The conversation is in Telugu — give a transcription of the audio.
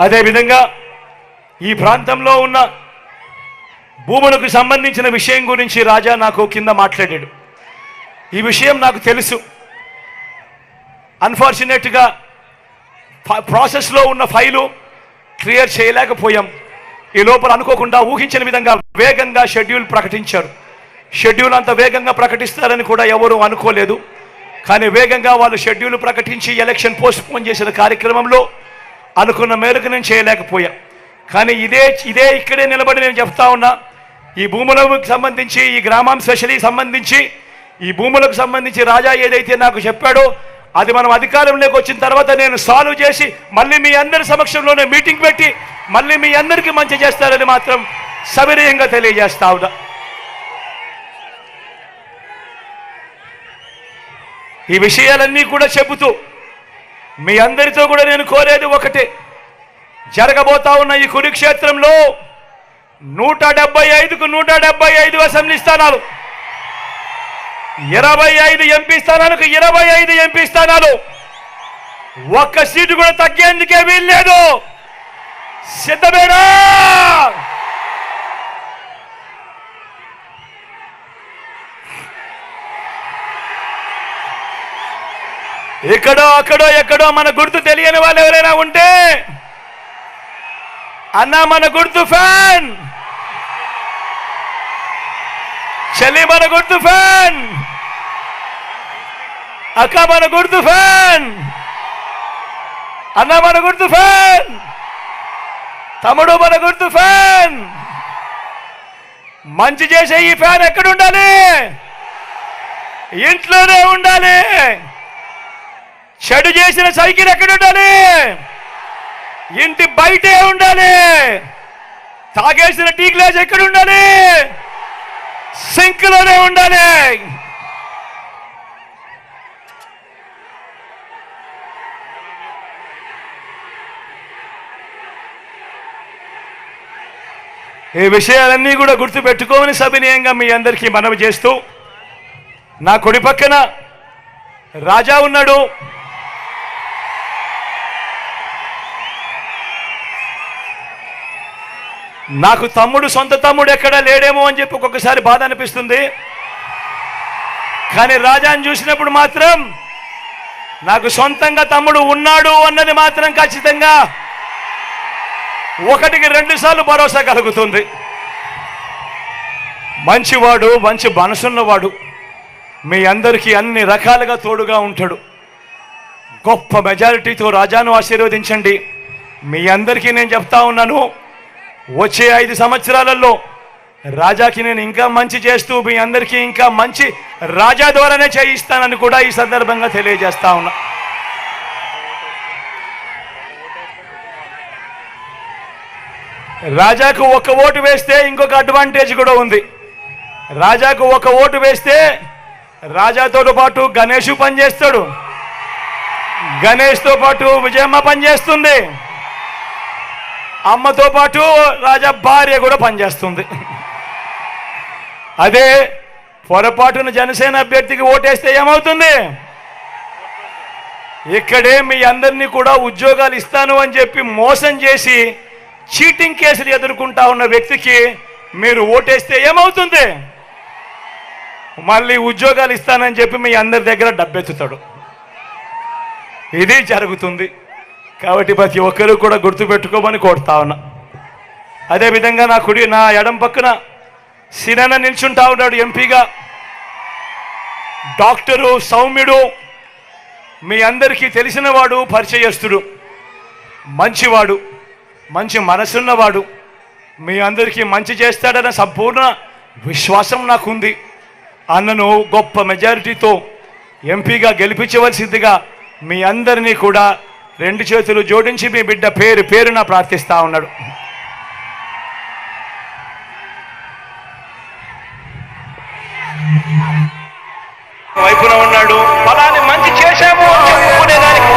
అదేవిధంగా ఈ ప్రాంతంలో ఉన్న భూములకు సంబంధించిన విషయం గురించి రాజా నాకు కింద మాట్లాడాడు. ఈ విషయం నాకు తెలుసు. అన్ఫార్చునేట్గా ప్రాసెస్లో ఉన్న ఫైలు క్లియర్ చేయలేకపోయాం. ఈ లోపల అనుకోకుండా ఊహించిన విధంగా వేగంగా షెడ్యూల్ ప్రకటించారు. షెడ్యూల్ అంత వేగంగా ప్రకటిస్తారని కూడా ఎవరూ అనుకోలేదు. కానీ వేగంగా వాళ్ళు షెడ్యూల్ ప్రకటించి ఎలక్షన్ పోస్ట్ పోన్ చేసిన కార్యక్రమంలో అనుకున్న మేరకు నేను చేయలేకపోయా. కానీ ఇదే ఇదే ఇక్కడే నిలబడి నేను చెప్తా ఉన్నా ఈ భూములకు సంబంధించి ఈ గ్రామం స్పెషలీ సంబంధించి ఈ భూములకు సంబంధించి రాజా ఏదైతే నాకు చెప్పాడో అది మనం అధికారంలోకి వచ్చిన తర్వాత నేను సాల్వ్ చేసి మళ్ళీ మీ అందరి సమక్షంలోనే మీటింగ్ పెట్టి మళ్ళీ మీ అందరికీ మంచి చేస్తారని మాత్రం సవినయంగా తెలియజేస్తా ఉన్నా. ఈ విషయాలన్నీ కూడా చెబుతూ మీ అందరితో కూడా నేను కోరేది ఒకటే. జరగబోతా ఉన్న ఈ కురుక్షేత్రంలో నూట డెబ్బై ఐదుకు నూట డెబ్బై ఐదు అసెంబ్లీ స్థానాలు ఇరవై ఐదు ఎంపీ స్థానాలకు ఇరవై ఐదు ఎంపీ స్థానాలు. ఒక్క సీటు కూడా తగ్గేందుకే వీల్లేదు. సిద్ధమేనా? ఎక్కడో అక్కడో ఎక్కడో మన గుర్తు తెలియని వాళ్ళు ఎవరైనా ఉంటే అన్నా మన గుర్తు ఫ్యాన్. చెల్లి మన గుర్తు ఫ్యాన్. అక్క మన గుర్తు ఫ్యాన్. అన్న మన గుర్తు ఫ్యాన్. తమ్ముడు మన గుర్తు ఫ్యాన్. మంచి చేసే ఈ ఫ్యాన్ ఎక్కడ ఉండాలి? ఇంట్లోనే ఉండాలి. చెడు చేసిన సైకిల్ ఎక్కడ ఉండాలి ఇంటి బయటే ఉండాలి. తాగేసిన టీ గ్లాస్ ఎక్కడ ఉండాలి సింక్లోనే ఉండాలి. ఈ విషయాలన్నీ కూడా గుర్తుపెట్టుకోమని సవినయంగా మీ అందరికీ మనవి చేస్తూ నా కుడి పక్కన రాజా ఉన్నాడు. నాకు తమ్ముడు సొంత తమ్ముడు ఎక్కడా లేడేమో అని చెప్పి ఒక్కొక్కసారి బాధ అనిపిస్తుంది. కానీ రాజాని చూసినప్పుడు మాత్రం నాకు సొంతంగా తమ్ముడు ఉన్నాడు అన్నది మాత్రం ఖచ్చితంగా ఒకటికి రెండు సార్లు భరోసా కలుగుతుంది. మంచివాడు మంచి మనసున్నవాడు మీ అందరికీ అన్ని రకాలుగా తోడుగా ఉంటాడు. గొప్ప మెజారిటీతో రాజాను ఆశీర్వదించండి. మీ అందరికీ నేను చెప్తా ఉన్నాను. వచ్చే ఐదు సంవత్సరాలలో రాజాకి నేను ఇంకా మంచి చేస్తూ మీ అందరికీ ఇంకా మంచి రాజా ద్వారానే చేయిస్తానని కూడా ఈ సందర్భంగా తెలియజేస్తా ఉన్నా. రాజాకు ఒక ఓటు వేస్తే ఇంకొక అడ్వాంటేజ్ కూడా ఉంది. రాజాకు ఒక ఓటు వేస్తే రాజాతో పాటు గణేష్ పనిచేస్తాడు. గణేష్తో పాటు విజయమ్మ పనిచేస్తుంది. అమ్మతో పాటు రాజా భార్య కూడా పనిచేస్తుంది. అదే పొరపాటున జనసేన అభ్యర్థికి ఓటేస్తే ఏమవుతుంది? ఇక్కడే మీ అందరినీ కూడా ఉద్యోగాలు ఇస్తాను అని చెప్పి మోసం చేసి చీటింగ్ కేసులు ఎదుర్కొంటా ఉన్న వ్యక్తికి మీరు ఓటేస్తే ఏమవుతుంది? మళ్ళీ ఉద్యోగాలు ఇస్తానని చెప్పి మీ అందరి దగ్గర డబ్బెత్తుతాడు. ఇది జరుగుతుంది. కాబట్టి ప్రతి ఒక్కరూ కూడా గుర్తుపెట్టుకోమని కోరుతా ఉన్నా. అదేవిధంగా నా కుడి నా ఎడం పక్కన సినన నిల్చుంటా ఉన్నాడు ఎంపీగా. డాక్టరు సౌమ్యుడు మీ అందరికీ తెలిసినవాడు పరిచయస్తుడు మంచివాడు మంచి మనసున్నవాడు మీ అందరికీ మంచి చేస్తాడన్న సంపూర్ణ విశ్వాసం నాకుంది. అన్నను గొప్ప మెజారిటీతో ఎంపీగా గెలిపించవలసిందిగా మీ అందరినీ కూడా రెండు చేతులు జోడించి మీ బిడ్డ పేరు పేరున ప్రార్థిస్తా ఉన్నాడు. వైపున ఉన్నాడు. ఫలాన్ని మంచి చేశాము. చెప్పుకునేదానికి